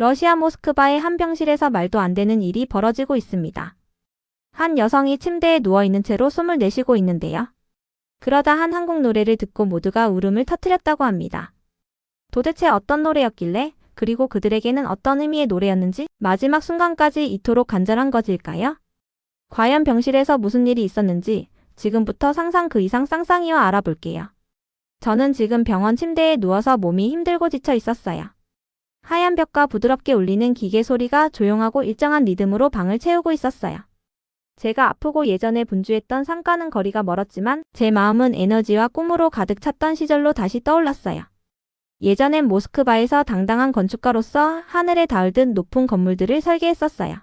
러시아 모스크바의 한 병실에서 말도 안 되는 일이 벌어지고 있습니다. 한 여성이 침대에 누워있는 채로 숨을 내쉬고 있는데요. 그러다 한 한국 노래를 듣고 모두가 울음을 터뜨렸다고 합니다. 도대체 어떤 노래였길래 그리고 그들에게는 어떤 의미의 노래였는지 마지막 순간까지 이토록 간절한 것일까요? 과연 병실에서 무슨 일이 있었는지 지금부터 상상 그 이상 쌍쌍이와 알아볼게요. 저는 지금 병원 침대에 누워서 몸이 힘들고 지쳐 있었어요. 하얀 벽과 부드럽게 울리는 기계 소리가 조용하고 일정한 리듬으로 방을 채우고 있었어요. 제가 아프고 예전에 분주했던 상가는 거리가 멀었지만 제 마음은 에너지와 꿈으로 가득 찼던 시절로 다시 떠올랐어요. 예전엔 모스크바에서 당당한 건축가로서 하늘에 닿을 듯 높은 건물들을 설계했었어요.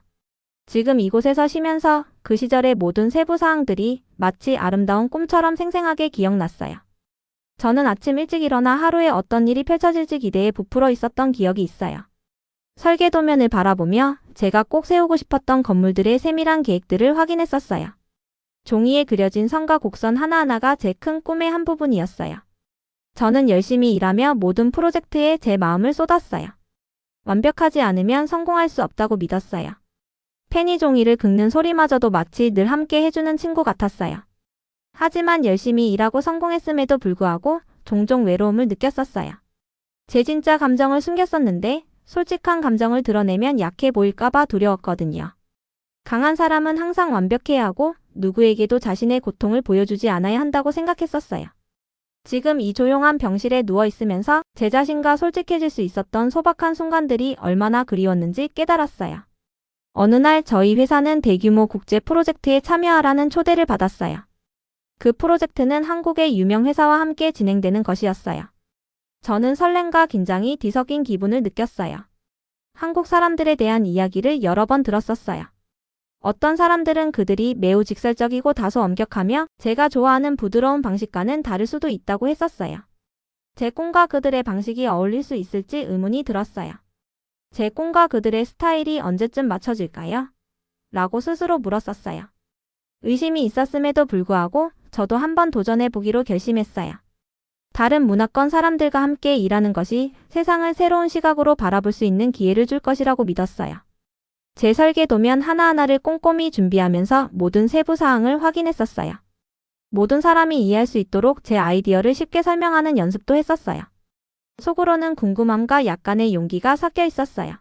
지금 이곳에서 쉬면서 그 시절의 모든 세부 사항들이 마치 아름다운 꿈처럼 생생하게 기억났어요. 저는 아침 일찍 일어나 하루에 어떤 일이 펼쳐질지 기대에 부풀어 있었던 기억이 있어요. 설계도면을 바라보며 제가 꼭 세우고 싶었던 건물들의 세밀한 계획들을 확인했었어요. 종이에 그려진 선과 곡선 하나하나가 제 큰 꿈의 한 부분이었어요. 저는 열심히 일하며 모든 프로젝트에 제 마음을 쏟았어요. 완벽하지 않으면 성공할 수 없다고 믿었어요. 페니 종이를 긁는 소리마저도 마치 늘 함께 해주는 친구 같았어요. 하지만 열심히 일하고 성공했음에도 불구하고 종종 외로움을 느꼈었어요. 제 진짜 감정을 숨겼었는데 솔직한 감정을 드러내면 약해 보일까봐 두려웠거든요. 강한 사람은 항상 완벽해야 하고 누구에게도 자신의 고통을 보여주지 않아야 한다고 생각했었어요. 지금 이 조용한 병실에 누워 있으면서 제 자신과 솔직해질 수 있었던 소박한 순간들이 얼마나 그리웠는지 깨달았어요. 어느 날 저희 회사는 대규모 국제 프로젝트에 참여하라는 초대를 받았어요. 그 프로젝트는 한국의 유명 회사와 함께 진행되는 것이었어요. 저는 설렘과 긴장이 뒤섞인 기분을 느꼈어요. 한국 사람들에 대한 이야기를 여러 번 들었었어요. 어떤 사람들은 그들이 매우 직설적이고 다소 엄격하며 제가 좋아하는 부드러운 방식과는 다를 수도 있다고 했었어요. 제 꿈과 그들의 방식이 어울릴 수 있을지 의문이 들었어요. 제 꿈과 그들의 스타일이 언제쯤 맞춰질까요? 라고 스스로 물었었어요. 의심이 있었음에도 불구하고 저도 한번 도전해 보기로 결심했어요. 다른 문화권 사람들과 함께 일하는 것이 세상을 새로운 시각으로 바라볼 수 있는 기회를 줄 것이라고 믿었어요. 제 설계도면 하나하나를 꼼꼼히 준비하면서 모든 세부 사항을 확인했었어요. 모든 사람이 이해할 수 있도록 제 아이디어를 쉽게 설명하는 연습도 했었어요. 속으로는 궁금함과 약간의 용기가 섞여 있었어요.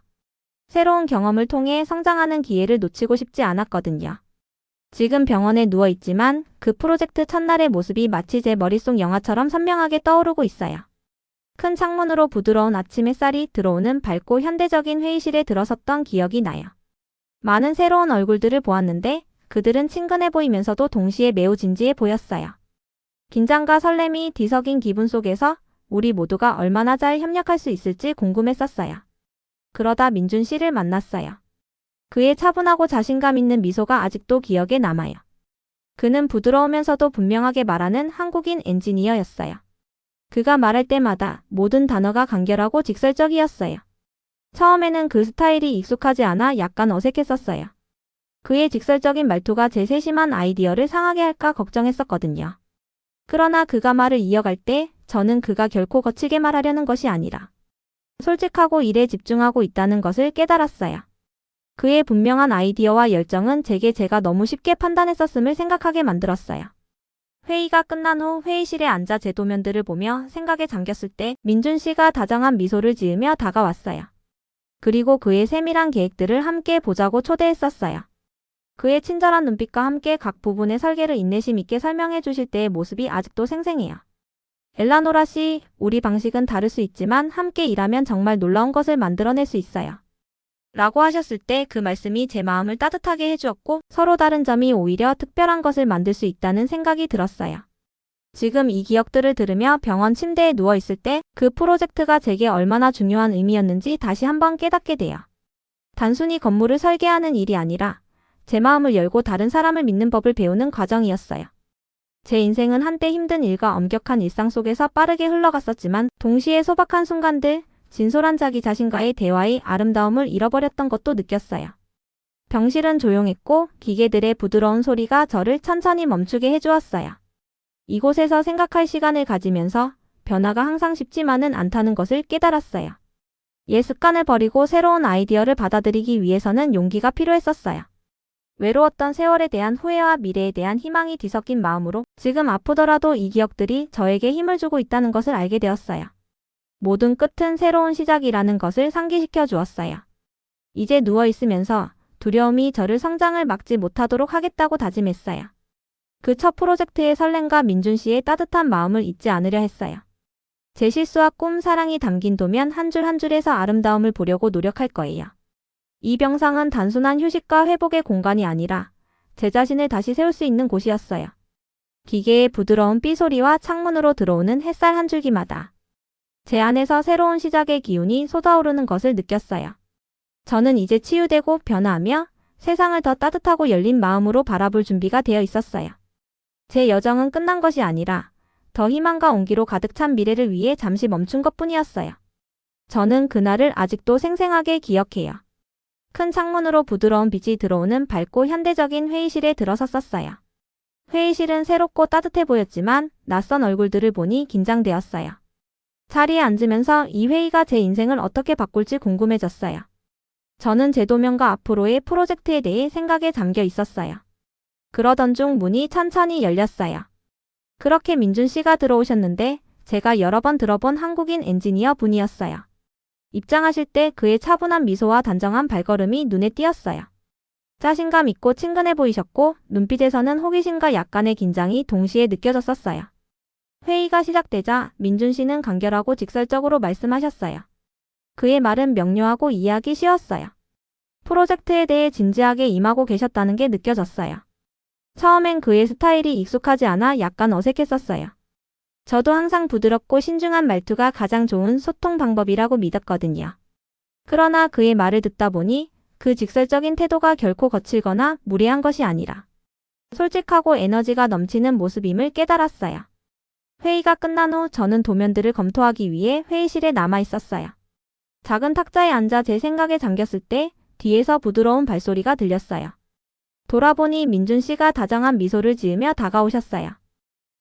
새로운 경험을 통해 성장하는 기회를 놓치고 싶지 않았거든요. 지금 병원에 누워 있지만 그 프로젝트 첫날의 모습이 마치 제 머릿속 영화처럼 선명하게 떠오르고 있어요. 큰 창문으로 부드러운 아침 햇살이 들어오는 밝고 현대적인 회의실에 들어섰던 기억이 나요. 많은 새로운 얼굴들을 보았는데 그들은 친근해 보이면서도 동시에 매우 진지해 보였어요. 긴장과 설렘이 뒤섞인 기분 속에서 우리 모두가 얼마나 잘 협력할 수 있을지 궁금했었어요. 그러다 민준 씨를 만났어요. 그의 차분하고 자신감 있는 미소가 아직도 기억에 남아요. 그는 부드러우면서도 분명하게 말하는 한국인 엔지니어였어요. 그가 말할 때마다 모든 단어가 간결하고 직설적이었어요. 처음에는 그 스타일이 익숙하지 않아 약간 어색했었어요. 그의 직설적인 말투가 제 세심한 아이디어를 상하게 할까 걱정했었거든요. 그러나 그가 말을 이어갈 때 저는 그가 결코 거칠게 말하려는 것이 아니라 솔직하고 일에 집중하고 있다는 것을 깨달았어요. 그의 분명한 아이디어와 열정은 제게 제가 너무 쉽게 판단했었음을 생각하게 만들었어요. 회의가 끝난 후 회의실에 앉아 제 도면들을 보며 생각에 잠겼을 때 민준 씨가 다정한 미소를 지으며 다가왔어요. 그리고 그의 세밀한 계획들을 함께 보자고 초대했었어요. 그의 친절한 눈빛과 함께 각 부분의 설계를 인내심 있게 설명해 주실 때의 모습이 아직도 생생해요. 엘라노라 씨, 우리 방식은 다를 수 있지만 함께 일하면 정말 놀라운 것을 만들어낼 수 있어요. 라고 하셨을 때 그 말씀이 제 마음을 따뜻하게 해주었고 서로 다른 점이 오히려 특별한 것을 만들 수 있다는 생각이 들었어요. 지금 이 기억들을 들으며 병원 침대에 누워 있을 때 그 프로젝트가 제게 얼마나 중요한 의미였는지 다시 한번 깨닫게 돼요. 단순히 건물을 설계하는 일이 아니라 제 마음을 열고 다른 사람을 믿는 법을 배우는 과정이었어요. 제 인생은 한때 힘든 일과 엄격한 일상 속에서 빠르게 흘러갔었지만 동시에 소박한 순간들, 진솔한 자기 자신과의 대화의 아름다움을 잃어버렸던 것도 느꼈어요. 병실은 조용했고 기계들의 부드러운 소리가 저를 천천히 멈추게 해주었어요. 이곳에서 생각할 시간을 가지면서 변화가 항상 쉽지만은 않다는 것을 깨달았어요. 옛 습관을 버리고 새로운 아이디어를 받아들이기 위해서는 용기가 필요했었어요. 외로웠던 세월에 대한 후회와 미래에 대한 희망이 뒤섞인 마음으로 지금 아프더라도 이 기억들이 저에게 힘을 주고 있다는 것을 알게 되었어요. 모든 끝은 새로운 시작이라는 것을 상기시켜 주었어요. 이제 누워 있으면서 두려움이 저를 성장을 막지 못하도록 하겠다고 다짐했어요. 그 첫 프로젝트의 설렘과 민준 씨의 따뜻한 마음을 잊지 않으려 했어요. 제 실수와 꿈, 사랑이 담긴 도면 한 줄 한 줄에서 아름다움을 보려고 노력할 거예요. 이 병상은 단순한 휴식과 회복의 공간이 아니라 제 자신을 다시 세울 수 있는 곳이었어요. 기계의 부드러운 삐소리와 창문으로 들어오는 햇살 한 줄기마다 제 안에서 새로운 시작의 기운이 쏟아오르는 것을 느꼈어요. 저는 이제 치유되고 변화하며 세상을 더 따뜻하고 열린 마음으로 바라볼 준비가 되어 있었어요. 제 여정은 끝난 것이 아니라 더 희망과 온기로 가득 찬 미래를 위해 잠시 멈춘 것 뿐이었어요. 저는 그날을 아직도 생생하게 기억해요. 큰 창문으로 부드러운 빛이 들어오는 밝고 현대적인 회의실에 들어섰었어요. 회의실은 새롭고 따뜻해 보였지만 낯선 얼굴들을 보니 긴장되었어요. 자리에 앉으면서 이 회의가 제 인생을 어떻게 바꿀지 궁금해졌어요. 저는 제 도면과 앞으로의 프로젝트에 대해 생각에 잠겨 있었어요. 그러던 중 문이 천천히 열렸어요. 그렇게 민준 씨가 들어오셨는데 제가 여러 번 들어본 한국인 엔지니어 분이었어요. 입장하실 때 그의 차분한 미소와 단정한 발걸음이 눈에 띄었어요. 자신감 있고 친근해 보이셨고 눈빛에서는 호기심과 약간의 긴장이 동시에 느껴졌었어요. 회의가 시작되자 민준 씨는 간결하고 직설적으로 말씀하셨어요. 그의 말은 명료하고 이해하기 쉬웠어요. 프로젝트에 대해 진지하게 임하고 계셨다는 게 느껴졌어요. 처음엔 그의 스타일이 익숙하지 않아 약간 어색했었어요. 저도 항상 부드럽고 신중한 말투가 가장 좋은 소통 방법이라고 믿었거든요. 그러나 그의 말을 듣다 보니 그 직설적인 태도가 결코 거칠거나 무례한 것이 아니라 솔직하고 에너지가 넘치는 모습임을 깨달았어요. 회의가 끝난 후 저는 도면들을 검토하기 위해 회의실에 남아 있었어요. 작은 탁자에 앉아 제 생각에 잠겼을 때 뒤에서 부드러운 발소리가 들렸어요. 돌아보니 민준 씨가 다정한 미소를 지으며 다가오셨어요.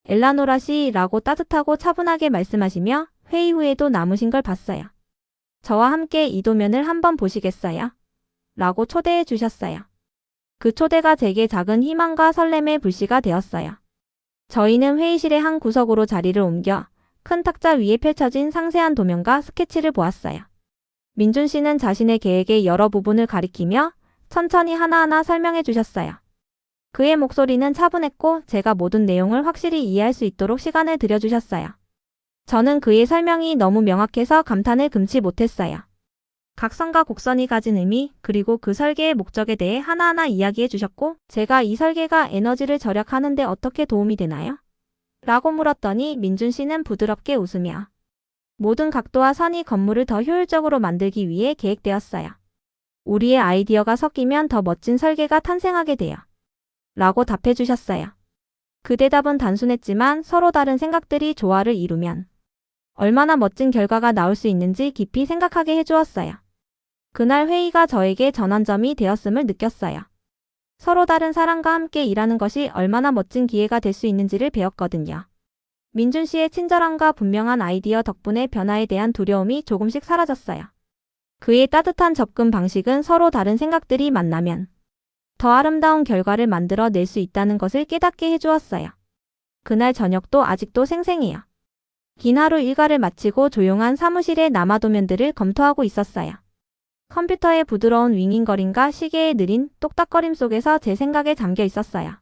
엘라노라 씨라고 따뜻하고 차분하게 말씀하시며 회의 후에도 남으신 걸 봤어요. 저와 함께 이 도면을 한번 보시겠어요? 라고 초대해 주셨어요. 그 초대가 제게 작은 희망과 설렘의 불씨가 되었어요. 저희는 회의실의 한 구석으로 자리를 옮겨 큰 탁자 위에 펼쳐진 상세한 도면과 스케치를 보았어요. 민준 씨는 자신의 계획의 여러 부분을 가리키며 천천히 하나하나 설명해 주셨어요. 그의 목소리는 차분했고 제가 모든 내용을 확실히 이해할 수 있도록 시간을 들여주셨어요. 저는 그의 설명이 너무 명확해서 감탄을 금치 못했어요. 각선과 곡선이 가진 의미, 그리고 그 설계의 목적에 대해 하나하나 이야기해 주셨고, 제가 이 설계가 에너지를 절약하는데 어떻게 도움이 되나요? 라고 물었더니 민준 씨는 부드럽게 웃으며, 모든 각도와 선이 건물을 더 효율적으로 만들기 위해 계획되었어요. 우리의 아이디어가 섞이면 더 멋진 설계가 탄생하게 돼요. 라고 답해 주셨어요. 그 대답은 단순했지만 서로 다른 생각들이 조화를 이루면 얼마나 멋진 결과가 나올 수 있는지 깊이 생각하게 해주었어요. 그날 회의가 저에게 전환점이 되었음을 느꼈어요. 서로 다른 사람과 함께 일하는 것이 얼마나 멋진 기회가 될 수 있는지를 배웠거든요. 민준 씨의 친절함과 분명한 아이디어 덕분에 변화에 대한 두려움이 조금씩 사라졌어요. 그의 따뜻한 접근 방식은 서로 다른 생각들이 만나면 더 아름다운 결과를 만들어 낼 수 있다는 것을 깨닫게 해주었어요. 그날 저녁도 아직도 생생해요. 긴 하루 일과를 마치고 조용한 사무실의 남아도면들을 검토하고 있었어요. 컴퓨터의 부드러운 윙윙거림과 시계의 느린 똑딱거림 속에서 제 생각에 잠겨 있었어요.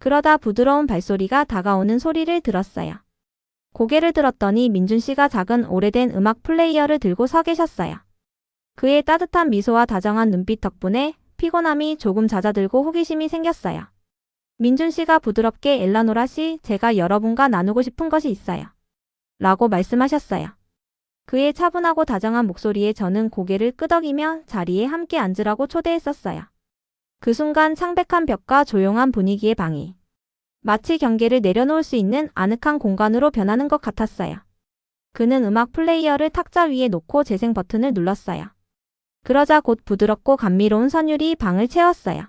그러다 부드러운 발소리가 다가오는 소리를 들었어요. 고개를 들었더니 민준 씨가 작은 오래된 음악 플레이어를 들고 서 계셨어요. 그의 따뜻한 미소와 다정한 눈빛 덕분에 피곤함이 조금 잦아들고 호기심이 생겼어요. 민준 씨가 부드럽게 엘라노라 씨, 제가 여러분과 나누고 싶은 것이 있어요. 라고 말씀하셨어요. 그의 차분하고 다정한 목소리에 저는 고개를 끄덕이며 자리에 함께 앉으라고 초대했었어요. 그 순간 창백한 벽과 조용한 분위기의 방이 마치 경계를 내려놓을 수 있는 아늑한 공간으로 변하는 것 같았어요. 그는 음악 플레이어를 탁자 위에 놓고 재생 버튼을 눌렀어요. 그러자 곧 부드럽고 감미로운 선율이 방을 채웠어요.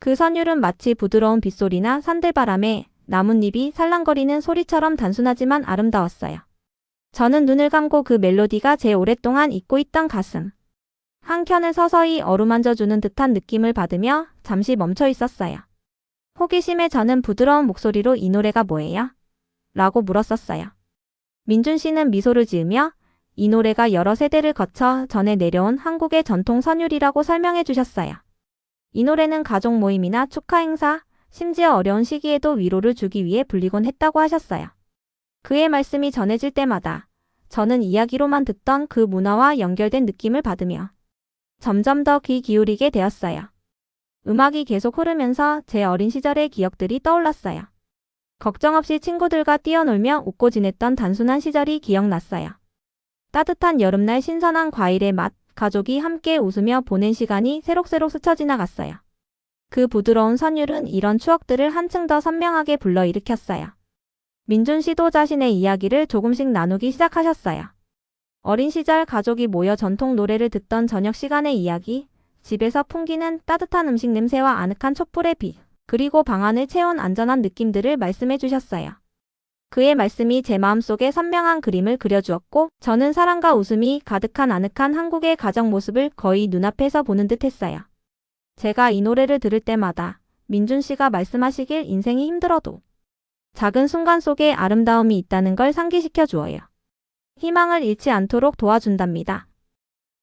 그 선율은 마치 부드러운 빗소리나 산들바람에 나뭇잎이 살랑거리는 소리처럼 단순하지만 아름다웠어요. 저는 눈을 감고 그 멜로디가 제 오랫동안 잊고 있던 가슴. 한켠을 서서히 어루만져주는 듯한 느낌을 받으며 잠시 멈춰 있었어요. 호기심에 저는 부드러운 목소리로 이 노래가 뭐예요? 라고 물었었어요. 민준 씨는 미소를 지으며 이 노래가 여러 세대를 거쳐 전해 내려온 한국의 전통 선율이라고 설명해 주셨어요. 이 노래는 가족 모임이나 축하 행사, 심지어 어려운 시기에도 위로를 주기 위해 불리곤 했다고 하셨어요. 그의 말씀이 전해질 때마다 저는 이야기로만 듣던 그 문화와 연결된 느낌을 받으며 점점 더 귀 기울이게 되었어요. 음악이 계속 흐르면서 제 어린 시절의 기억들이 떠올랐어요. 걱정 없이 친구들과 뛰어놀며 웃고 지냈던 단순한 시절이 기억났어요. 따뜻한 여름날 신선한 과일의 맛, 가족이 함께 웃으며 보낸 시간이 새록새록 스쳐 지나갔어요. 그 부드러운 선율은 이런 추억들을 한층 더 선명하게 불러일으켰어요. 민준 씨도 자신의 이야기를 조금씩 나누기 시작하셨어요. 어린 시절 가족이 모여 전통 노래를 듣던 저녁 시간의 이야기, 집에서 풍기는 따뜻한 음식 냄새와 아늑한 촛불의 빛, 그리고 방 안을 채운 안전한 느낌들을 말씀해 주셨어요. 그의 말씀이 제 마음속에 선명한 그림을 그려주었고, 저는 사랑과 웃음이 가득한 아늑한 한국의 가정 모습을 거의 눈앞에서 보는 듯 했어요. 제가 이 노래를 들을 때마다 민준 씨가 말씀하시길 인생이 힘들어도 작은 순간 속에 아름다움이 있다는 걸 상기시켜 주어요. 희망을 잃지 않도록 도와준답니다.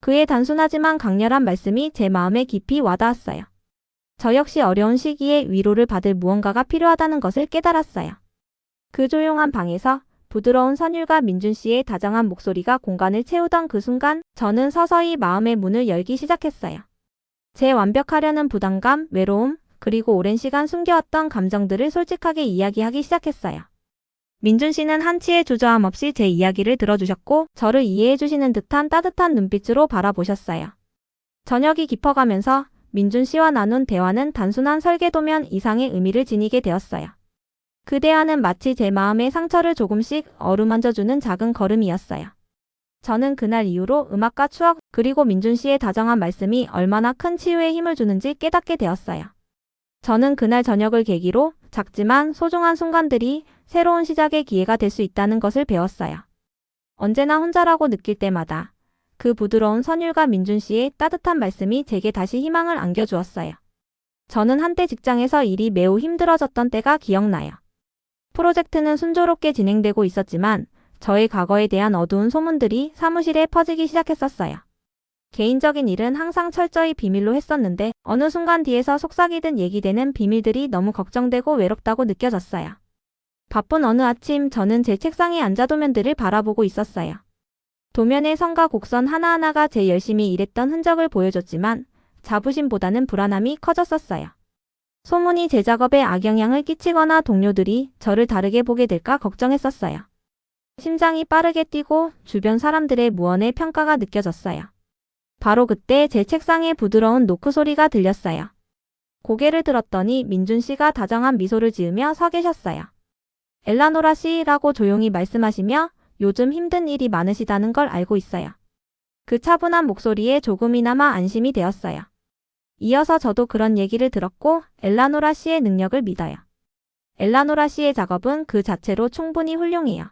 그의 단순하지만 강렬한 말씀이 제 마음에 깊이 와닿았어요. 저 역시 어려운 시기에 위로를 받을 무언가가 필요하다는 것을 깨달았어요. 그 조용한 방에서 부드러운 선율과 민준 씨의 다정한 목소리가 공간을 채우던 그 순간 저는 서서히 마음의 문을 열기 시작했어요. 제 완벽하려는 부담감, 외로움, 그리고 오랜 시간 숨겨왔던 감정들을 솔직하게 이야기하기 시작했어요. 민준 씨는 한치의 주저함 없이 제 이야기를 들어주셨고 저를 이해해 주시는 듯한 따뜻한 눈빛으로 바라보셨어요. 저녁이 깊어가면서 민준 씨와 나눈 대화는 단순한 설계도면 이상의 의미를 지니게 되었어요. 그 대화는 마치 제 마음의 상처를 조금씩 어루만져주는 작은 걸음이었어요. 저는 그날 이후로 음악과 추억 그리고 민준 씨의 다정한 말씀이 얼마나 큰 치유에 힘을 주는지 깨닫게 되었어요. 저는 그날 저녁을 계기로 작지만 소중한 순간들이 새로운 시작의 기회가 될 수 있다는 것을 배웠어요. 언제나 혼자라고 느낄 때마다 그 부드러운 선율과 민준 씨의 따뜻한 말씀이 제게 다시 희망을 안겨주었어요. 저는 한때 직장에서 일이 매우 힘들어졌던 때가 기억나요. 프로젝트는 순조롭게 진행되고 있었지만 저의 과거에 대한 어두운 소문들이 사무실에 퍼지기 시작했었어요. 개인적인 일은 항상 철저히 비밀로 했었는데 어느 순간 뒤에서 속삭이듯 얘기되는 비밀들이 너무 걱정되고 외롭다고 느껴졌어요. 바쁜 어느 아침 저는 제 책상에 앉아 도면들을 바라보고 있었어요. 도면의 선과 곡선 하나하나가 제 열심히 일했던 흔적을 보여줬지만 자부심보다는 불안함이 커졌었어요. 소문이 제 작업에 악영향을 끼치거나 동료들이 저를 다르게 보게 될까 걱정했었어요. 심장이 빠르게 뛰고 주변 사람들의 무언의 평가가 느껴졌어요. 바로 그때 제 책상에 부드러운 노크 소리가 들렸어요. 고개를 들었더니 민준 씨가 다정한 미소를 지으며 서 계셨어요. 엘라노라 씨라고 조용히 말씀하시며 요즘 힘든 일이 많으시다는 걸 알고 있어요. 그 차분한 목소리에 조금이나마 안심이 되었어요. 이어서 저도 그런 얘기를 들었고 엘라노라 씨의 능력을 믿어요. 엘라노라 씨의 작업은 그 자체로 충분히 훌륭해요.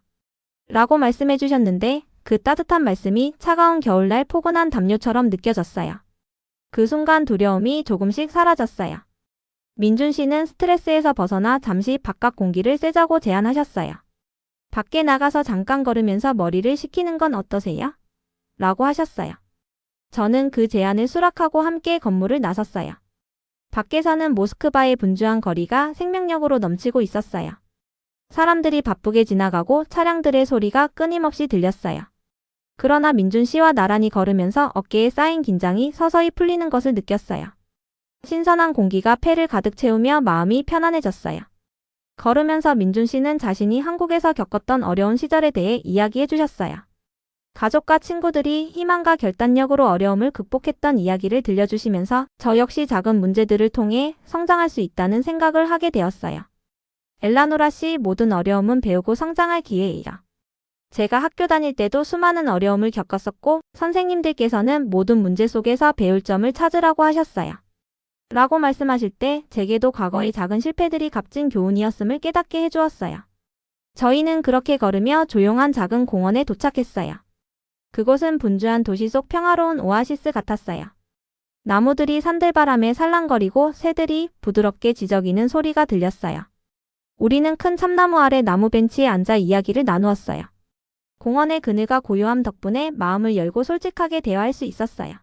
라고 말씀해 주셨는데 그 따뜻한 말씀이 차가운 겨울날 포근한 담요처럼 느껴졌어요. 그 순간 두려움이 조금씩 사라졌어요. 민준 씨는 스트레스에서 벗어나 잠시 바깥 공기를 쐬자고 제안하셨어요. 밖에 나가서 잠깐 걸으면서 머리를 식히는 건 어떠세요? 라고 하셨어요. 저는 그 제안을 수락하고 함께 건물을 나섰어요. 밖에서는 모스크바의 분주한 거리가 생명력으로 넘치고 있었어요. 사람들이 바쁘게 지나가고 차량들의 소리가 끊임없이 들렸어요. 그러나 민준 씨와 나란히 걸으면서 어깨에 쌓인 긴장이 서서히 풀리는 것을 느꼈어요. 신선한 공기가 폐를 가득 채우며 마음이 편안해졌어요. 걸으면서 민준 씨는 자신이 한국에서 겪었던 어려운 시절에 대해 이야기해 주셨어요. 가족과 친구들이 희망과 결단력으로 어려움을 극복했던 이야기를 들려주시면서 저 역시 작은 문제들을 통해 성장할 수 있다는 생각을 하게 되었어요. 엘라노라 씨 모든 어려움은 배우고 성장할 기회예요. 제가 학교 다닐 때도 수많은 어려움을 겪었었고 선생님들께서는 모든 문제 속에서 배울 점을 찾으라고 하셨어요. 라고 말씀하실 때 제게도 과거의 작은 실패들이 값진 교훈이었음을 깨닫게 해주었어요. 저희는 그렇게 걸으며 조용한 작은 공원에 도착했어요. 그곳은 분주한 도시 속 평화로운 오아시스 같았어요. 나무들이 산들바람에 살랑거리고 새들이 부드럽게 지저귀는 소리가 들렸어요. 우리는 큰 참나무 아래 나무 벤치에 앉아 이야기를 나누었어요. 공원의 그늘과 고요함 덕분에 마음을 열고 솔직하게 대화할 수 있었어요.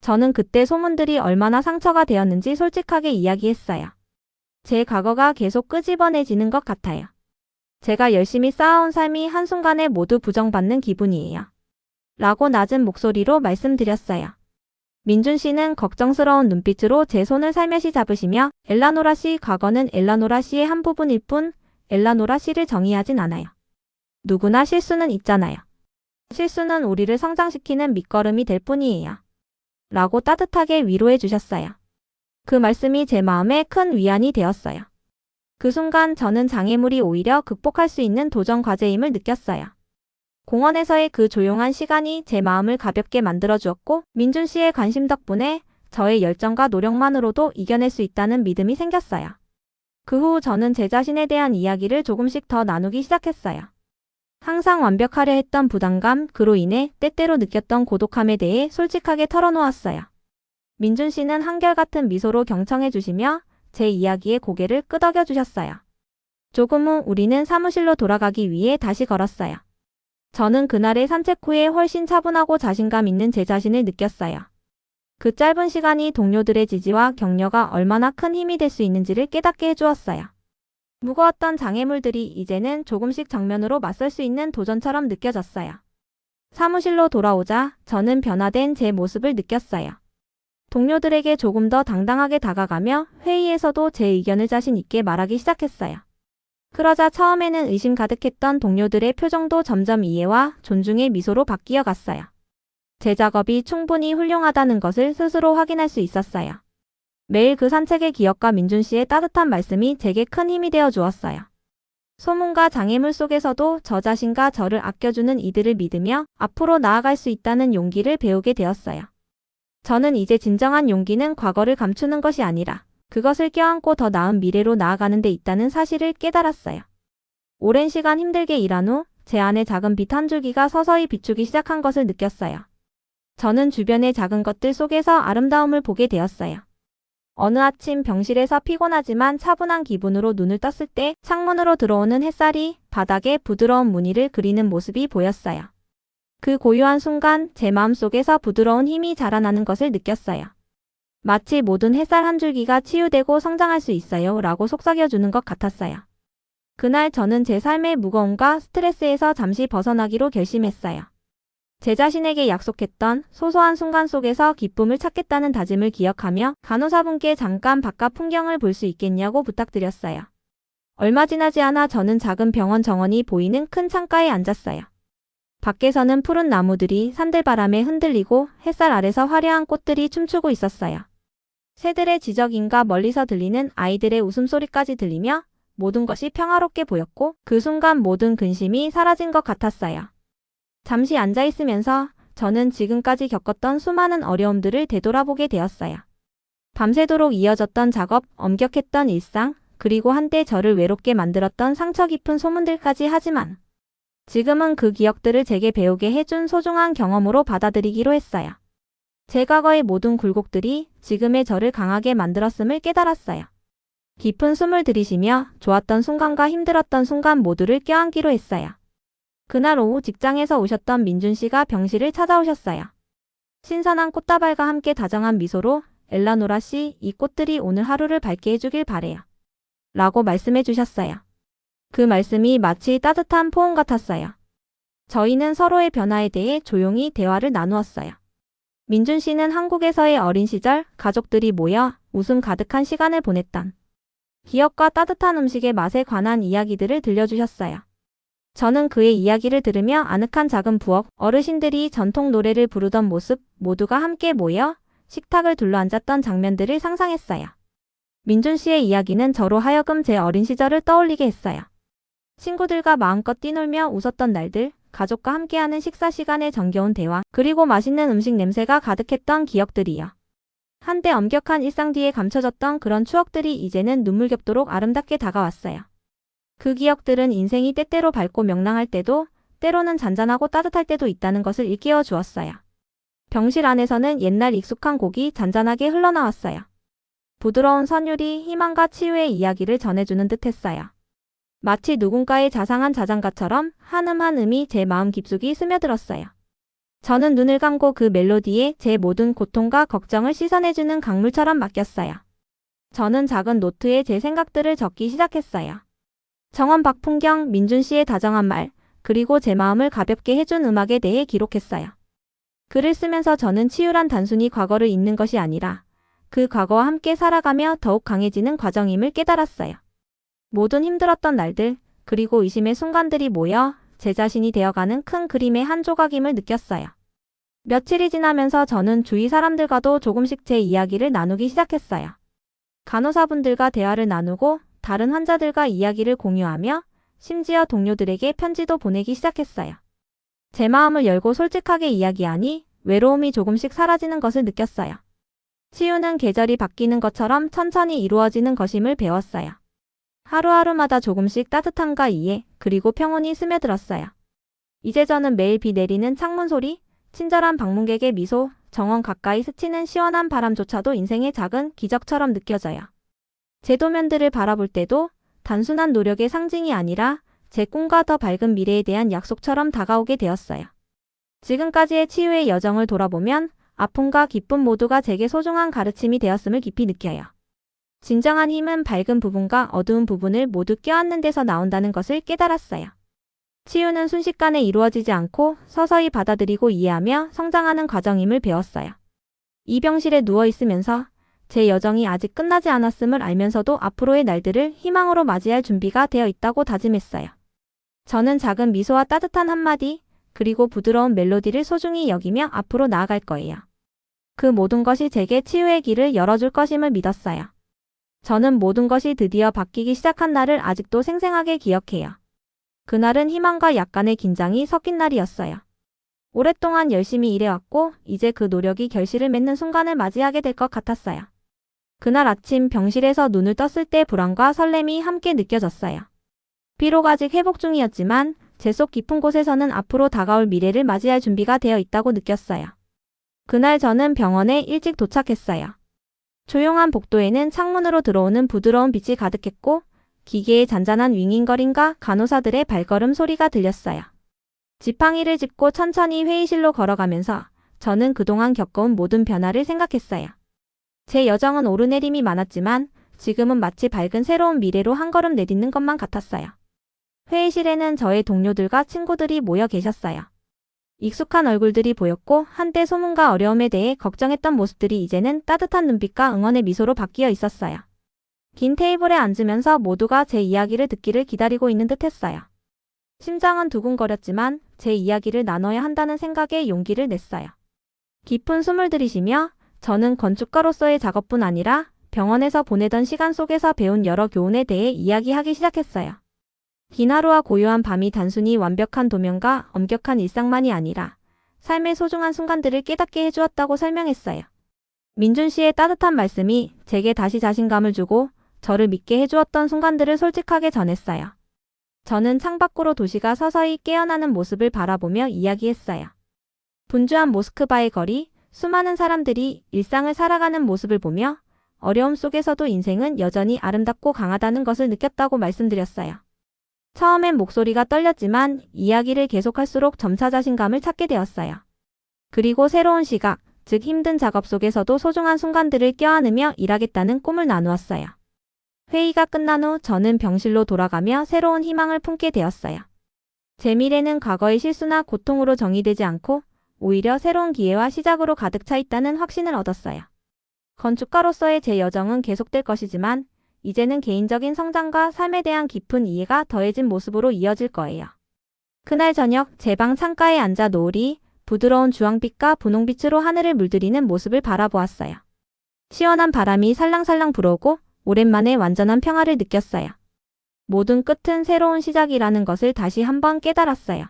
저는 그때 소문들이 얼마나 상처가 되었는지 솔직하게 이야기했어요. 제 과거가 계속 끄집어내지는 것 같아요. 제가 열심히 쌓아온 삶이 한순간에 모두 부정받는 기분이에요. 라고 낮은 목소리로 말씀드렸어요. 민준 씨는 걱정스러운 눈빛으로 제 손을 살며시 잡으시며 엘라노라 씨 과거는 엘라노라 씨의 한 부분일 뿐 엘라노라 씨를 정의하진 않아요. 누구나 실수는 있잖아요. 실수는 우리를 성장시키는 밑거름이 될 뿐이에요. 라고 따뜻하게 위로해 주셨어요. 그 말씀이 제 마음에 큰 위안이 되었어요. 그 순간 저는 장애물이 오히려 극복할 수 있는 도전 과제임을 느꼈어요. 공원에서의 그 조용한 시간이 제 마음을 가볍게 만들어 주었고 민준 씨의 관심 덕분에 저의 열정과 노력만으로도 이겨낼 수 있다는 믿음이 생겼어요. 그 후 저는 제 자신에 대한 이야기를 조금씩 더 나누기 시작했어요. 항상 완벽하려 했던 부담감, 그로 인해 때때로 느꼈던 고독함에 대해 솔직하게 털어놓았어요. 민준 씨는 한결같은 미소로 경청해 주시며 제 이야기에 고개를 끄덕여 주셨어요. 조금 후 우리는 사무실로 돌아가기 위해 다시 걸었어요. 저는 그날의 산책 후에 훨씬 차분하고 자신감 있는 제 자신을 느꼈어요. 그 짧은 시간이 동료들의 지지와 격려가 얼마나 큰 힘이 될 수 있는지를 깨닫게 해주었어요. 무거웠던 장애물들이 이제는 조금씩 정면으로 맞설 수 있는 도전처럼 느껴졌어요. 사무실로 돌아오자 저는 변화된 제 모습을 느꼈어요. 동료들에게 조금 더 당당하게 다가가며 회의에서도 제 의견을 자신 있게 말하기 시작했어요. 그러자 처음에는 의심 가득했던 동료들의 표정도 점점 이해와 존중의 미소로 바뀌어 갔어요. 제 작업이 충분히 훌륭하다는 것을 스스로 확인할 수 있었어요. 매일 그 산책의 기억과 민준 씨의 따뜻한 말씀이 제게 큰 힘이 되어 주었어요. 소문과 장애물 속에서도 저 자신과 저를 아껴주는 이들을 믿으며 앞으로 나아갈 수 있다는 용기를 배우게 되었어요. 저는 이제 진정한 용기는 과거를 감추는 것이 아니라 그것을 껴안고 더 나은 미래로 나아가는 데 있다는 사실을 깨달았어요. 오랜 시간 힘들게 일한 후 제 안에 작은 빛 한 줄기가 서서히 비추기 시작한 것을 느꼈어요. 저는 주변의 작은 것들 속에서 아름다움을 보게 되었어요. 어느 아침 병실에서 피곤하지만 차분한 기분으로 눈을 떴을 때 창문으로 들어오는 햇살이 바닥에 부드러운 무늬를 그리는 모습이 보였어요. 그 고요한 순간 제 마음속에서 부드러운 힘이 자라나는 것을 느꼈어요. 마치 모든 햇살 한 줄기가 치유되고 성장할 수 있어요 라고 속삭여주는 것 같았어요. 그날 저는 제 삶의 무거움과 스트레스에서 잠시 벗어나기로 결심했어요. 제 자신에게 약속했던 소소한 순간 속에서 기쁨을 찾겠다는 다짐을 기억하며 간호사분께 잠깐 바깥 풍경을 볼 수 있겠냐고 부탁드렸어요. 얼마 지나지 않아 저는 작은 병원 정원이 보이는 큰 창가에 앉았어요. 밖에서는 푸른 나무들이 산들바람에 흔들리고 햇살 아래서 화려한 꽃들이 춤추고 있었어요. 새들의 지저귀인가 멀리서 들리는 아이들의 웃음소리까지 들리며 모든 것이 평화롭게 보였고 그 순간 모든 근심이 사라진 것 같았어요. 잠시 앉아 있으면서 저는 지금까지 겪었던 수많은 어려움들을 되돌아보게 되었어요. 밤새도록 이어졌던 작업, 엄격했던 일상, 그리고 한때 저를 외롭게 만들었던 상처 깊은 소문들까지 하지만 지금은 그 기억들을 제게 배우게 해준 소중한 경험으로 받아들이기로 했어요. 제 과거의 모든 굴곡들이 지금의 저를 강하게 만들었음을 깨달았어요. 깊은 숨을 들이쉬며 좋았던 순간과 힘들었던 순간 모두를 껴안기로 했어요. 그날 오후 직장에서 오셨던 민준 씨가 병실을 찾아오셨어요. 신선한 꽃다발과 함께 다정한 미소로 엘라노라 씨, 이 꽃들이 오늘 하루를 밝게 해주길 바래요. 라고 말씀해 주셨어요. 그 말씀이 마치 따뜻한 포옹 같았어요. 저희는 서로의 변화에 대해 조용히 대화를 나누었어요. 민준 씨는 한국에서의 어린 시절 가족들이 모여 웃음 가득한 시간을 보냈던 기억과 따뜻한 음식의 맛에 관한 이야기들을 들려주셨어요. 저는 그의 이야기를 들으며 아늑한 작은 부엌, 어르신들이 전통 노래를 부르던 모습, 모두가 함께 모여 식탁을 둘러앉았던 장면들을 상상했어요. 민준 씨의 이야기는 저로 하여금 제 어린 시절을 떠올리게 했어요. 친구들과 마음껏 뛰놀며 웃었던 날들, 가족과 함께하는 식사 시간의 정겨운 대화, 그리고 맛있는 음식 냄새가 가득했던 기억들이요. 한때 엄격한 일상 뒤에 감춰졌던 그런 추억들이 이제는 눈물겹도록 아름답게 다가왔어요. 그 기억들은 인생이 때때로 밝고 명랑할 때도 때로는 잔잔하고 따뜻할 때도 있다는 것을 일깨워 주었어요. 병실 안에서는 옛날 익숙한 곡이 잔잔하게 흘러나왔어요. 부드러운 선율이 희망과 치유의 이야기를 전해주는 듯 했어요. 마치 누군가의 자상한 자장가처럼 한음 한음이 제 마음 깊숙이 스며들었어요. 저는 눈을 감고 그 멜로디에 제 모든 고통과 걱정을 씻어내주는 강물처럼 맡겼어요. 저는 작은 노트에 제 생각들을 적기 시작했어요. 정원 박풍경, 민준 씨의 다정한 말, 그리고 제 마음을 가볍게 해준 음악에 대해 기록했어요. 글을 쓰면서 저는 치유란 단순히 과거를 잊는 것이 아니라 그 과거와 함께 살아가며 더욱 강해지는 과정임을 깨달았어요. 모든 힘들었던 날들, 그리고 의심의 순간들이 모여 제 자신이 되어가는 큰 그림의 한 조각임을 느꼈어요. 며칠이 지나면서 저는 주위 사람들과도 조금씩 제 이야기를 나누기 시작했어요. 간호사분들과 대화를 나누고 다른 환자들과 이야기를 공유하며 심지어 동료들에게 편지도 보내기 시작했어요. 제 마음을 열고 솔직하게 이야기하니 외로움이 조금씩 사라지는 것을 느꼈어요. 치유는 계절이 바뀌는 것처럼 천천히 이루어지는 것임을 배웠어요. 하루하루마다 조금씩 따뜻함과 이해, 그리고 평온이 스며들었어요. 이제 저는 매일 비 내리는 창문 소리, 친절한 방문객의 미소, 정원 가까이 스치는 시원한 바람조차도 인생의 작은 기적처럼 느껴져요. 제 도면들을 바라볼 때도 단순한 노력의 상징이 아니라 제 꿈과 더 밝은 미래에 대한 약속처럼 다가오게 되었어요. 지금까지의 치유의 여정을 돌아보면 아픔과 기쁨 모두가 제게 소중한 가르침이 되었음을 깊이 느껴요. 진정한 힘은 밝은 부분과 어두운 부분을 모두 껴안는 데서 나온다는 것을 깨달았어요. 치유는 순식간에 이루어지지 않고 서서히 받아들이고 이해하며 성장하는 과정임을 배웠어요. 이 병실에 누워 있으면서 제 여정이 아직 끝나지 않았음을 알면서도 앞으로의 날들을 희망으로 맞이할 준비가 되어 있다고 다짐했어요. 저는 작은 미소와 따뜻한 한마디, 그리고 부드러운 멜로디를 소중히 여기며 앞으로 나아갈 거예요. 그 모든 것이 제게 치유의 길을 열어줄 것임을 믿었어요. 저는 모든 것이 드디어 바뀌기 시작한 날을 아직도 생생하게 기억해요. 그날은 희망과 약간의 긴장이 섞인 날이었어요. 오랫동안 열심히 일해왔고 이제 그 노력이 결실을 맺는 순간을 맞이하게 될 것 같았어요. 그날 아침 병실에서 눈을 떴을 때 불안과 설렘이 함께 느껴졌어요. 비록 아직 회복 중이었지만 제 속 깊은 곳에서는 앞으로 다가올 미래를 맞이할 준비가 되어 있다고 느꼈어요. 그날 저는 병원에 일찍 도착했어요. 조용한 복도에는 창문으로 들어오는 부드러운 빛이 가득했고 기계의 잔잔한 윙윙거림과 간호사들의 발걸음 소리가 들렸어요. 지팡이를 짚고 천천히 회의실로 걸어가면서 저는 그동안 겪어온 모든 변화를 생각했어요. 제 여정은 오르내림이 많았지만 지금은 마치 밝은 새로운 미래로 한 걸음 내딛는 것만 같았어요. 회의실에는 저의 동료들과 친구들이 모여 계셨어요. 익숙한 얼굴들이 보였고 한때 소문과 어려움에 대해 걱정했던 모습들이 이제는 따뜻한 눈빛과 응원의 미소로 바뀌어 있었어요. 긴 테이블에 앉으면서 모두가 제 이야기를 듣기를 기다리고 있는 듯 했어요. 심장은 두근거렸지만 제 이야기를 나눠야 한다는 생각에 용기를 냈어요. 깊은 숨을 들이쉬며 저는 건축가로서의 작업뿐 아니라 병원에서 보내던 시간 속에서 배운 여러 교훈에 대해 이야기하기 시작했어요. 긴 하루와 고요한 밤이 단순히 완벽한 도면과 엄격한 일상만이 아니라 삶의 소중한 순간들을 깨닫게 해주었다고 설명했어요. 민준 씨의 따뜻한 말씀이 제게 다시 자신감을 주고 저를 믿게 해주었던 순간들을 솔직하게 전했어요. 저는 창밖으로 도시가 서서히 깨어나는 모습을 바라보며 이야기했어요. 분주한 모스크바의 거리, 수많은 사람들이 일상을 살아가는 모습을 보며 어려움 속에서도 인생은 여전히 아름답고 강하다는 것을 느꼈다고 말씀드렸어요. 처음엔 목소리가 떨렸지만 이야기를 계속할수록 점차 자신감을 찾게 되었어요. 그리고 새로운 시각, 즉 힘든 작업 속에서도 소중한 순간들을 껴안으며 일하겠다는 꿈을 나누었어요. 회의가 끝난 후 저는 병실로 돌아가며 새로운 희망을 품게 되었어요. 제 미래는 과거의 실수나 고통으로 정의되지 않고 오히려 새로운 기회와 시작으로 가득 차 있다는 확신을 얻었어요. 건축가로서의 제 여정은 계속될 것이지만 이제는 개인적인 성장과 삶에 대한 깊은 이해가 더해진 모습으로 이어질 거예요. 그날 저녁 제 방 창가에 앉아 노을이 부드러운 주황빛과 분홍빛으로 하늘을 물들이는 모습을 바라보았어요. 시원한 바람이 살랑살랑 불어오고 오랜만에 완전한 평화를 느꼈어요. 모든 끝은 새로운 시작이라는 것을 다시 한번 깨달았어요.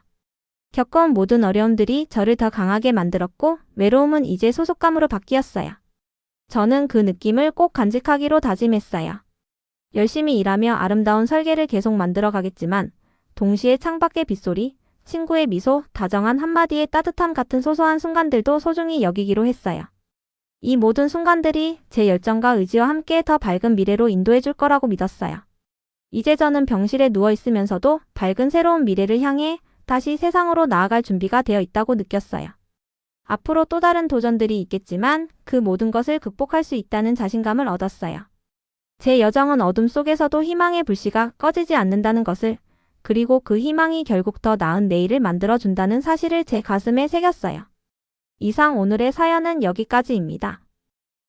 겪어온 모든 어려움들이 저를 더 강하게 만들었고 외로움은 이제 소속감으로 바뀌었어요. 저는 그 느낌을 꼭 간직하기로 다짐했어요. 열심히 일하며 아름다운 설계를 계속 만들어 가겠지만 동시에 창밖의 빗소리, 친구의 미소, 다정한 한마디의 따뜻함 같은 소소한 순간들도 소중히 여기기로 했어요. 이 모든 순간들이 제 열정과 의지와 함께 더 밝은 미래로 인도해 줄 거라고 믿었어요. 이제 저는 병실에 누워 있으면서도 밝은 새로운 미래를 향해 다시 세상으로 나아갈 준비가 되어 있다고 느꼈어요. 앞으로 또 다른 도전들이 있겠지만 그 모든 것을 극복할 수 있다는 자신감을 얻었어요. 제 여정은 어둠 속에서도 희망의 불씨가 꺼지지 않는다는 것을 그리고 그 희망이 결국 더 나은 내일을 만들어준다는 사실을 제 가슴에 새겼어요. 이상 오늘의 사연은 여기까지입니다.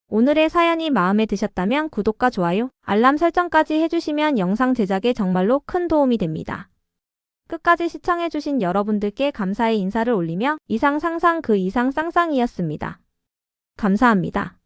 오늘의 사연이 마음에 드셨다면 구독과 좋아요, 알람 설정까지 해주시면 영상 제작에 정말로 큰 도움이 됩니다. 끝까지 시청해주신 여러분들께 감사의 인사를 올리며 이상 상상 그 이상 쌍쌍이었습니다. 감사합니다.